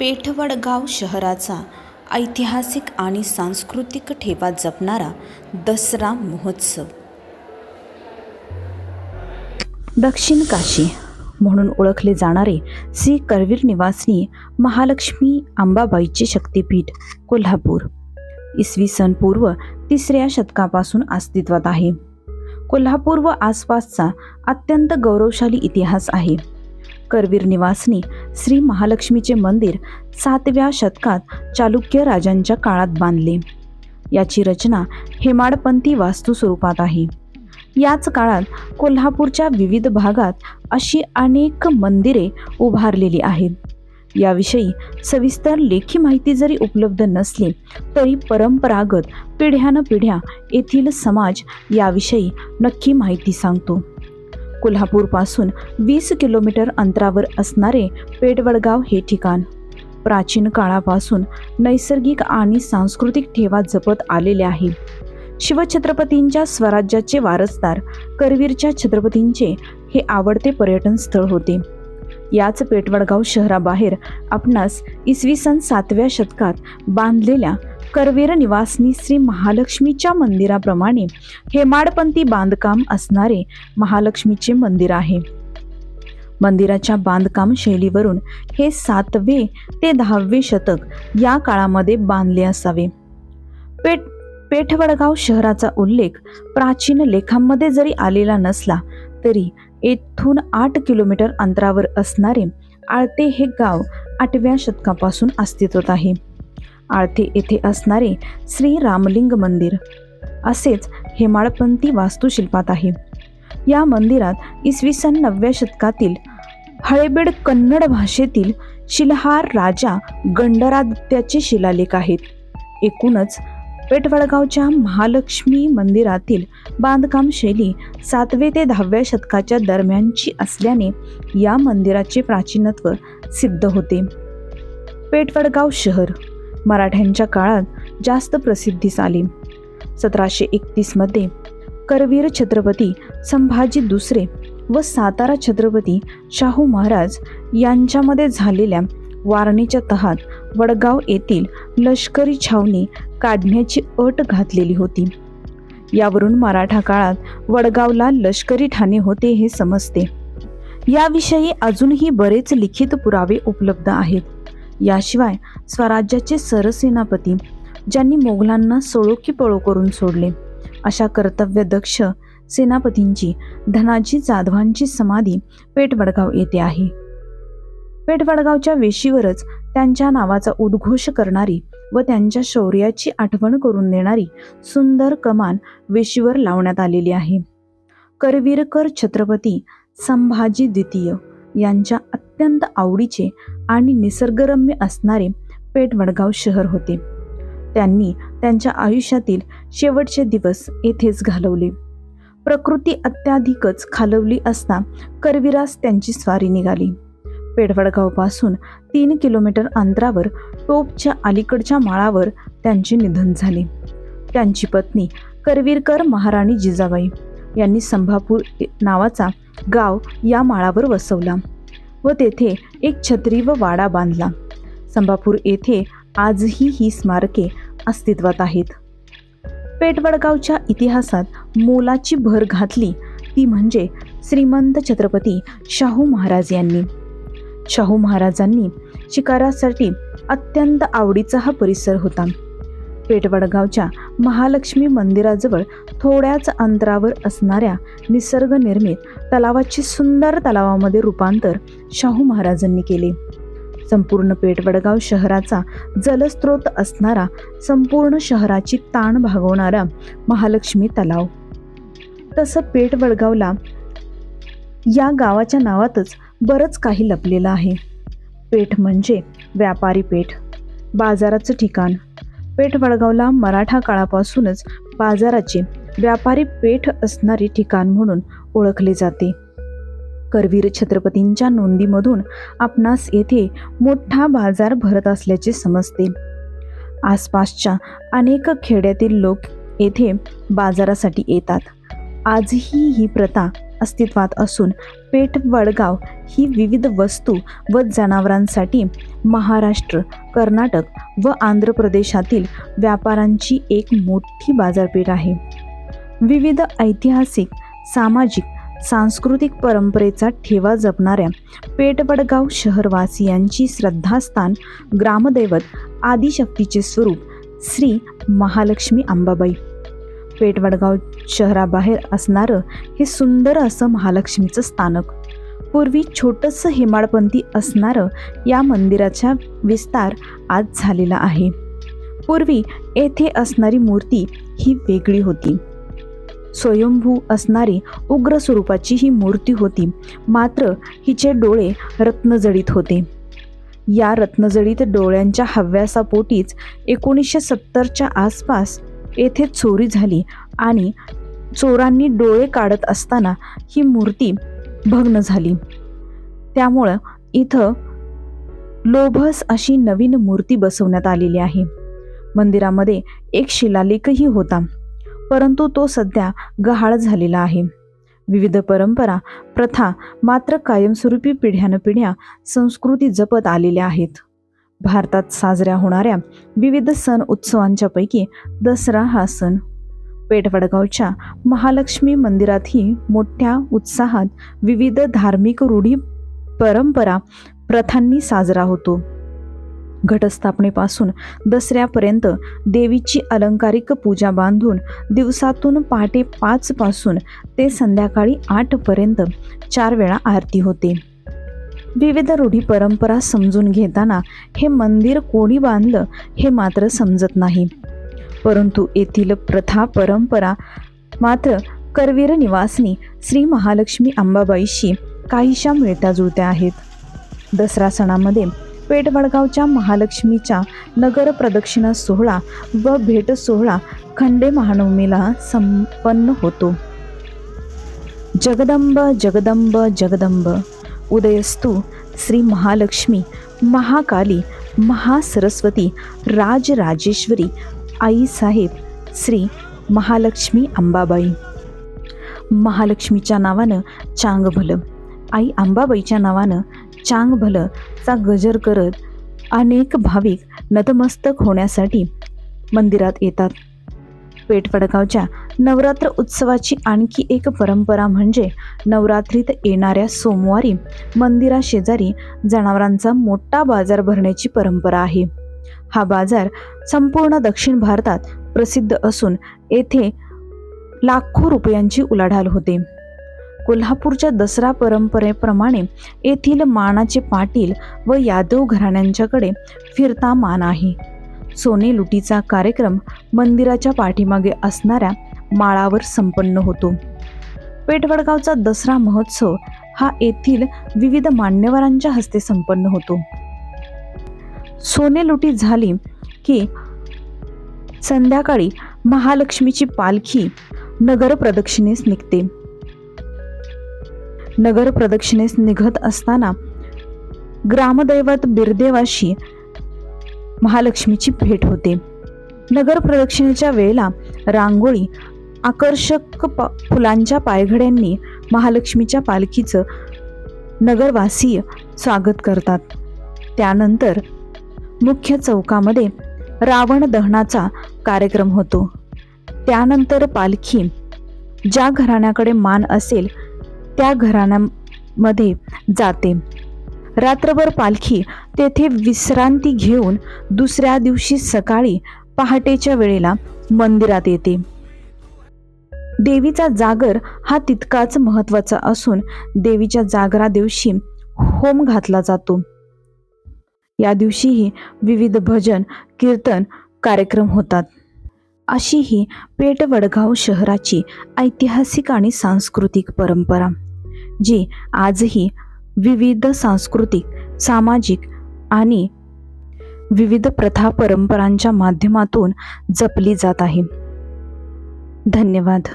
पेठवडगाव शहराचा ऐतिहासिक आणि सांस्कृतिक ठेवा जपणारा दसरा महोत्सव. दक्षिण काशी म्हणून ओळखले जाणारे श्री करवीर निवासनी महालक्ष्मी अंबाबाईचे शक्तीपीठ कोल्हापूर. इसवी सन पूर्व तिसऱ्या शतकापासून अस्तित्वात आहे. कोल्हापूर व आसपासचा अत्यंत गौरवशाली इतिहास आहे. करवीर निवासनी श्री महालक्ष्मीचे मंदिर सातव्या शतकात चालुक्य राजांच्या काळात बांधले. याची रचना हेमाडपंथी वास्तू स्वरूपात आहे. याच काळात कोल्हापूरच्या विविध भागात अशी अनेक मंदिरे उभारलेली आहेत. याविषयी सविस्तर लेखी माहिती जरी उपलब्ध नसली तरी परंपरागत पिढ्यानपिढ्या येथील समाज याविषयी नक्की माहिती सांगतो. कोल्हापूरपासून वीस किलोमीटर अंतरावर असणारे पेडवडगाव हे ठिकाण. प्राचीन काळापासून नैसर्गिक आणि सांस्कृतिक ठेवा जपत आलेले आहे. शिवछत्रपतींच्या स्वराज्याचे वारसदार करवीरच्या छत्रपतींचे हे आवडते पर्यटन स्थळ होते. याच पेटवडगाव शहराबाहेर आपणास इसवी सन सातव्या शतकात बांधलेल्या करवीर निवासनी श्री महालक्ष्मीच्या मंदिराप्रमाणे हेमाडपंथी बांधकाम असणारे महालक्ष्मीचे मंदिर आहे. मंदिराच्या बांधकाम शैलीवरून हे सातवे ते दहावे शतक या काळामध्ये बांधले असावे. पेठ पेठवडगाव शहराचा उल्लेख प्राचीन लेखांमध्ये जरी आलेला नसला तरी येथून आठ किलोमीटर अंतरावर असणारे आळते हे गाव आठव्या शतकापासून अस्तित्वात आहे. आळते येथे असणारे श्री रामलिंग मंदिर असेच हेमाळपंती वास्तुशिल्पात आहे. या मंदिरात इसवी सन नवव्या शतकातील हळेबेड कन्नड भाषेतील शिलहार राजा गंडरादित्याचे शिलालेख आहेत. एकूणच पेठवडगावच्या महालक्ष्मी मंदिरातील बांधकाम शैली सातवे ते दहाव्या शतकाच्या दरम्यानची असल्याने या मंदिराचे प्राचीनत्व सिद्ध होते. पेठवडगाव शहर मराठ्यांच्या काळात जास्त प्रसिद्धीस आले सतराशे एकतीसमध्ये करवीर छत्रपती संभाजी दुसरे व सातारा छत्रपती शाहू महाराज यांच्यामध्ये झालेल्या वारणीच्या तहात वडगाव येथील लष्करी छावणी काढण्याची अट घातलेली होती. यावरून मराठा काळात वडगावला लष्करी ठाणे होते हे समजते. याविषयी अजूनही बरेच लिखित पुरावे उपलब्ध आहेत. याशिवाय स्वराज्याचे सरसेनापती ज्यांनी मोगलांना सोळो की पळो करून सोडले अशा कर्तव्यदक्ष सेनापतींची धनाजी जाधवांची समाधी पेठवडगाव येथे आहे. पेठवडगावच्या वेशीवरच त्यांच्या नावाचा उद्घोष करणारी व त्यांच्या शौर्याची आठवण करून देणारी सुंदर कमान वेशीवर लावण्यात आलेली आहे. करवीरकर छत्रपती संभाजी द्वितीय यांच्या अत्यंत आवडीचे आणि निसर्गरम्य असणारे पेठवडगाव शहर होते. त्यांनी त्यांच्या आयुष्यातील शेवटचे दिवस येथेच घालवले. प्रकृती अत्याधिकच खालवली असता करवीरास त्यांची स्वारी निघाली. पेडवडगावपासून तीन किलोमीटर अंतरावर टोपच्या अलीकडच्या माळावर त्यांचे निधन झाले. त्यांची पत्नी करवीरकर महाराणी जिजाबाई यांनी संभापूर नावाचा गाव या माळावर वसवला व तेथे एक छत्री व वाडा बांधला. संभापूर येथे आजही ही स्मारके अस्तित्वात आहेत. पेटवडगावच्या इतिहासात मोलाची भर घातली ती म्हणजे श्रीमंत छत्रपती शाहू महाराज यांनी. शाहू महाराजांनी शिकारासाठी अत्यंत आवडीचा हा परिसर होता. पेटवडगावच्या महालक्ष्मी मंदिराजवळ थोड्याच अंतरावर असणाऱ्या निसर्गनिर्मित तलावाचे सुंदर तलावामध्ये रूपांतर शाहू महाराजांनी केले. संपूर्ण पेटवडगाव शहराचा जलस्रोत असणारा संपूर्ण शहराची ताण भागवणारा महालक्ष्मी तलाव. तसं पेटवडगावला या गावाच्या नावातच बरंच काही लपलेलं आहे. पेठ म्हणजे व्यापारी पेठ. बाजाराचं ठिकाण. पेठ वडगावला मराठा काळापासूनच बाजाराचे व्यापारी पेठ असणारे ठिकाण म्हणून ओळखले जाते. करवीर छत्रपतींच्या नोंदीमधून आपणास येथे मोठा बाजार भरत असल्याचे समजते. आसपासच्या अनेक खेड्यातील लोक येथे बाजारासाठी येतात. आजही ही प्रथा अस्तित्वात असून पेठ वडगाव ही विविध वस्तू व जनावरांसाठी महाराष्ट्र कर्नाटक व आंध्र प्रदेशातील व्यापाऱ्यांची एक मोठी बाजारपेठ आहे. विविध ऐतिहासिक सामाजिक सांस्कृतिक परंपरेचा ठेवा जपणाऱ्या पेटवडगाव शहरवासियांची श्रद्धास्थान ग्रामदैवत आदिशक्तीचे स्वरूप श्री महालक्ष्मी अंबाबाई. पेठवडगाव शहराबाहेर असणारं हे सुंदर असं महालक्ष्मीचं स्थानक. पूर्वी छोटंसं हेमाडपंथी असणारं या मंदिराचा विस्तार आज झालेला आहे. पूर्वी येथे असणारी मूर्ती ही वेगळी होती. स्वयंभू असणारी उग्र स्वरूपाची ही मूर्ती होती मात्र हिचे डोळे रत्नजडित होते. या रत्नजडित डोळ्यांच्या हव्यासापोटीच एकोणीसशे सत्तरच्या आसपास येथे चोरी झाली आणि चोरांनी डोळे काढत असताना ही मूर्ती भग्न झाली. त्यामुळं इथं लोभस अशी नवीन मूर्ती बसवण्यात आलेली आहे. मंदिरामध्ये एक शिलालेखही होता परंतु तो सध्या गहाळ झालेला आहे. विविध परंपरा प्रथा मात्र कायमस्वरूपी पिढ्यानपिढ्या संस्कृती जपत आलेल्या आहेत. भारतात साजऱ्या होणाऱ्या विविध सण उत्सवांच्यापैकी दसरा हा सण. पेठवडगावच्या महालक्ष्मी मंदिरातही मोठ्या उत्साहात विविध धार्मिक रूढी परंपरा प्रथांनी साजरा होतो. घटस्थापनेपासून दसऱ्यापर्यंत देवीची अलंकारिक पूजा बांधून दिवसातून पहाटे पाचपासून ते संध्याकाळी आठपर्यंत चार वेळा आरती होते. विविध रूढी परंपरा समजून घेताना हे मंदिर कोणी बांधलं हे मात्र समजत नाही. परंतु येथील प्रथा परंपरा मात्र करवीर निवासनी श्री महालक्ष्मी अंबाबाईशी काहीशा मिळत्या जुळत्या आहेत. दसरा सणामध्ये पेठवडगावच्या महालक्ष्मीच्या नगर प्रदक्षिणा सोहळा व भेट सोहळा खंडे महानवमीला संपन्न होतो. जगदंब जगदंब जगदंब उदयस्तू श्री महालक्ष्मी महाकाली महासरस्वती राजराजेश्वरी आई साहेब श्री महालक्ष्मी अंबाबाई. महालक्ष्मीच्या नावानं चांग भलं आई अंबाबाईच्या नावानं चांग भलंचा गजर करत अनेक भाविक नतमस्तक होण्यासाठी मंदिरात येतात. पेठवडगावच्या नवरात्र उत्सवाची आणखी एक परंपरा म्हणजे नवरात्रीत येणाऱ्या सोमवारी मंदिराशेजारी जनावरांचा मोठा बाजार भरण्याची परंपरा आहे. हा बाजार संपूर्ण दक्षिण भारतात प्रसिद्ध असून येथे लाखो रुपयांची उलाढाल होते. कोल्हापूरच्या दसरा परंपरेप्रमाणे येथील मानाचे पाटील व यादव घराण्यांच्याकडे फिरता मान आहे. सोने लुटीचा कार्यक्रम मंदिराच्या पाठीमागे असणाऱ्या माळावर संपन्न होतो. पेठवडगावचा दसरा महोत्सव हा येथील विविध मान्यवरांच्या हस्ते संपन्न होतो. सोने लुटी झाली की संध्याकाळी महालक्ष्मीची पालखी नगर प्रदक्षिणेस निघते. नगर प्रदक्षिणेस निघत असताना ग्रामदैवत बिरदेवाशी महालक्ष्मीची भेट होते. नगर प्रदक्षिणेच्या वेळेला रांगोळी आकर्षक प फुलांच्या पायघड्यांनी महालक्ष्मीच्या पालखीचं नगरवासीय स्वागत करतात. त्यानंतर मुख्य चौकामध्ये रावण दहनाचा कार्यक्रम होतो. त्यानंतर पालखी ज्या घराण्याकडे मान असेल त्या घराण्यामध्ये जाते. रात्रभर पालखी तेथे विश्रांती घेऊन दुसऱ्या दिवशी सकाळी पहाटेच्या वेळेला मंदिरात येते. देवीचा जागर हा तितकाच महत्त्वाचा असून देवीच्या जागरा दिवशी होम घातला जातो. या दिवशीही विविध भजन कीर्तन कार्यक्रम होतात. अशी ही पेठवडगाव शहराची ऐतिहासिक आणि सांस्कृतिक परंपरा जी आजही विविध सांस्कृतिक सामाजिक आणि विविध प्रथा परंपरांच्या माध्यमातून जपली जात आहे. धन्यवाद.